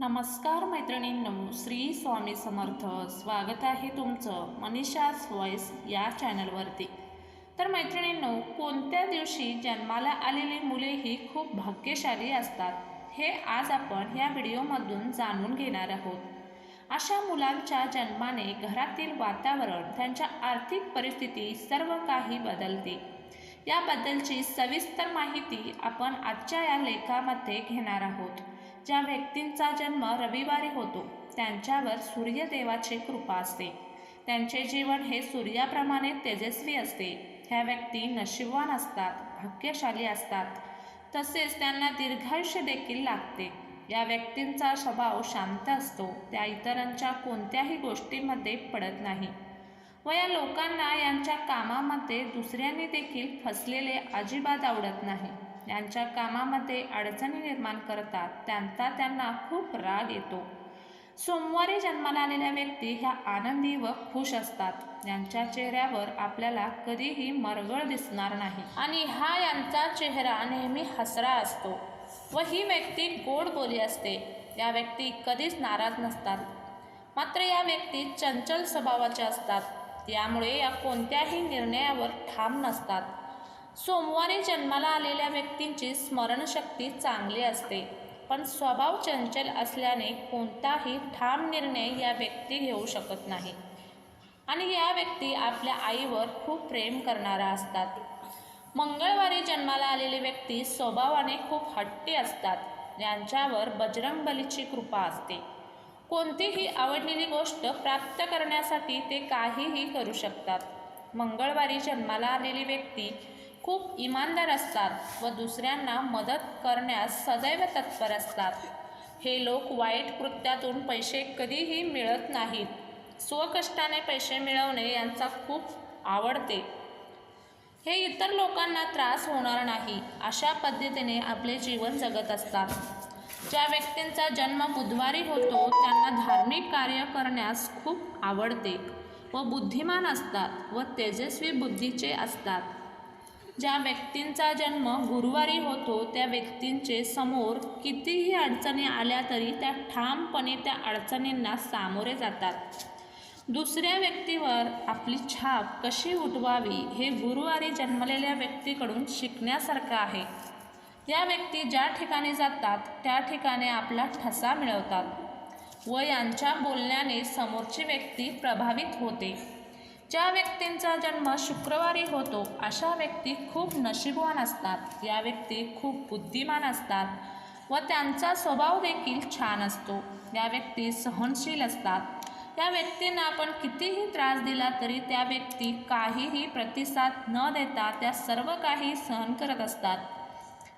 नमस्कार मैत्रिणींनो श्री स्वामी समर्थ. स्वागत आहे तुमचं मनीषाच व्हॉइस या चॅनलवरती तर मैत्रिणींनो कोणत्या दिवशी जन्माला आलेली मुले ही खूप भाग्यशाली असतात हे आज आपण या व्हिडिओमधून जाणून घेणार आहोत. अशा मुलांच्या जन्माने घरातील वातावरण त्यांच्या आर्थिक परिस्थिती सर्व काही बदलते. याबद्दलची सविस्तर माहिती आपण आजच्या या लेखामध्ये घेणार आहोत. ज्या व्यक्तींचा जन्म रविवारी होतो त्यांच्यावर सूर्यदेवाची कृपा असते. त्यांचे जीवन हे सूर्याप्रमाणे तेजस्वी असते. ह्या व्यक्ती नशिबवान असतात भाग्यशाली असतात. तसेच त्यांना दीर्घायुष्य देखील लागते. या व्यक्तींचा स्वभाव शांत असतो त्या इतरांच्या कोणत्याही गोष्टीमध्ये पडत नाही. व या लोकांना यांच्या कामामध्ये दुसऱ्यांनी देखील फसलेले अजिबात आवडत नाही. यांच्या कामामध्ये अडचणी निर्माण करतात त्यांचा त्यांना खूप राग येतो. सोमवारी जन्माला आलेल्या व्यक्ती ह्या आनंदी व खुश असतात. यांच्या चेहऱ्यावर आपल्याला कधीही मरगळ दिसणार नाही. आणि हा यांचा चेहरा नेहमी हसरा असतो व ही व्यक्ती गोड बोली असते. या व्यक्ती कधीच नाराज नसतात. मात्र या व्यक्ती चंचल स्वभावाच्या असतात. त्यामुळे या कोणत्याही निर्णयावर ठाम नसतात. सोमवारी जन्माला आलेल्या व्यक्तींची स्मरणशक्ती चांगली असते. पण स्वभाव चंचल असल्याने कोणताही ठाम निर्णय या व्यक्ती घेऊ शकत नाही. आणि या व्यक्ती आपल्या आईवर खूप प्रेम करणारा असतात. मंगळवारी जन्माला आलेले व्यक्ती स्वभावाने खूप हट्टी असतात. यांच्यावर बजरंगबलीची कृपा असते. कोणतीही आवडलेली गोष्ट प्राप्त करण्यासाठी ते काहीही करू शकतात. मंगळवारी जन्माला आलेली व्यक्ती खूप इमानदार असतात व दुसऱ्यांना मदत करण्यास सदैव तत्पर असतात. हे लोक वाईट कृत्यातून पैसे कधीही मिळत नाहीत. स्वकष्टाने पैसे मिळवणे यांचा खूप आवडते. हे इतर लोकांना त्रास होणार नाही अशा पद्धतीने आपले जीवन जगत असतात. ज्या व्यक्तींचा जन्म बुधवारी होतो त्यांना धार्मिक कार्य करण्यास खूप आवडते व बुद्धिमान असतात व तेजस्वी बुद्धीचे असतात. ज्या व्यक्तींचा जन्म गुरुवारी होतो त्या व्यक्तींचे समोर कितीही अडचणी आल्या तरी त्या ठामपणे त्या अडचणींना सामोरे जातात. दुसऱ्या व्यक्तीवर आपली छाप कशी उठवावी हे गुरुवारी जन्मलेल्या व्यक्तीकडून शिकण्यासारखं आहे. या व्यक्ती ज्या ठिकाणी जातात त्या ठिकाणी आपला ठसा मिळवतात. व यांच्या बोलण्याने समोरची व्यक्ती प्रभावित होते. ज्या व्यक्तींचा जन्म शुक्रवारी होतो अशा व्यक्ती खूप नशीबवान असतात. या व्यक्ती खूप बुद्धिमान असतात व त्यांचा स्वभाव देखील छान असतो. या व्यक्ती सहनशील असतात. त्या व्यक्तींना आपण कितीही त्रास दिला तरी त्या व्यक्ती काहीही प्रतिसाद न देता त्या सर्व काही सहन करत असतात.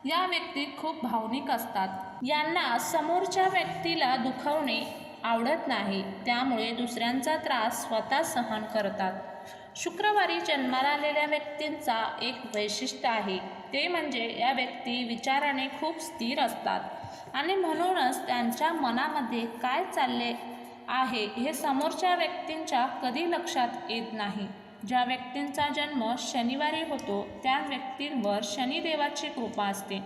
या व्यक्ती खूप भावनिक असतात. यांना समोरच्या व्यक्तीला दुखवणे आवडत नाही त्यामुळे दुसऱ्यांचा त्रास स्वतः सहन करतात. शुक्रवारी जन्माला आलेल्या व्यक्तींचा एक वैशिष्ट्य आहे ते म्हणजे या व्यक्ती विचाराने खूप स्थिर असतात आणि म्हणूनच त्यांच्या मनामध्ये काय चालले आहे हे समोरच्या व्यक्तींच्या कधी लक्षात येत नाही. ज्या व्यक्तींचा जन्म शनिवारी होतो त्या व्यक्तींवर शनिदेवाची कृपा असते.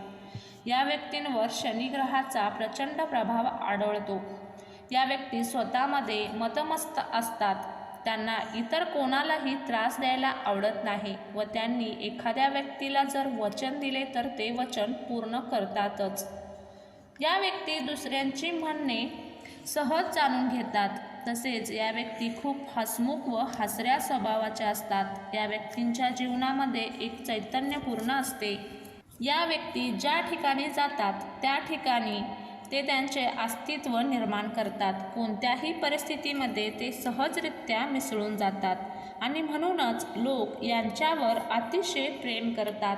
या व्यक्तींवर शनिग्रहाचा प्रचंड प्रभाव आढळतो. या व्यक्ती स्वतःमध्ये मतमस्त असतात. त्यांना इतर कोणालाही त्रास द्यायला आवडत नाही व त्यांनी एखाद्या व्यक्तीला जर वचन दिले तर ते वचन पूर्ण करतातच. या व्यक्ती दुसऱ्यांची म्हणणे सहज जाणून घेतात. तसेच या व्यक्ती खूप हसमुख व हसऱ्या स्वभावाच्या असतात. या व्यक्तींच्या जीवनामध्ये एक चैतन्यपूर्ण असते. या व्यक्ती ज्या ठिकाणी जातात त्या ठिकाणी ते त्यांचे अस्तित्व निर्माण करतात. कोणत्याही परिस्थितीमध्ये ते सहजरित्या मिसळून जातात. आणि म्हणूनच लोक यांच्यावर अतिशय प्रेम करतात.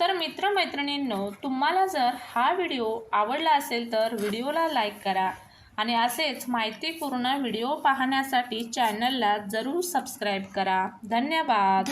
तर मित्रमैत्रिणींनो तुम्हाला जर हा व्हिडिओ आवडला असेल तर व्हिडिओला लाईक करा. आणि असेच माहितीपूर्ण व्हिडिओ पाहण्यासाठी चॅनलला जरूर सबस्क्राईब करा. धन्यवाद.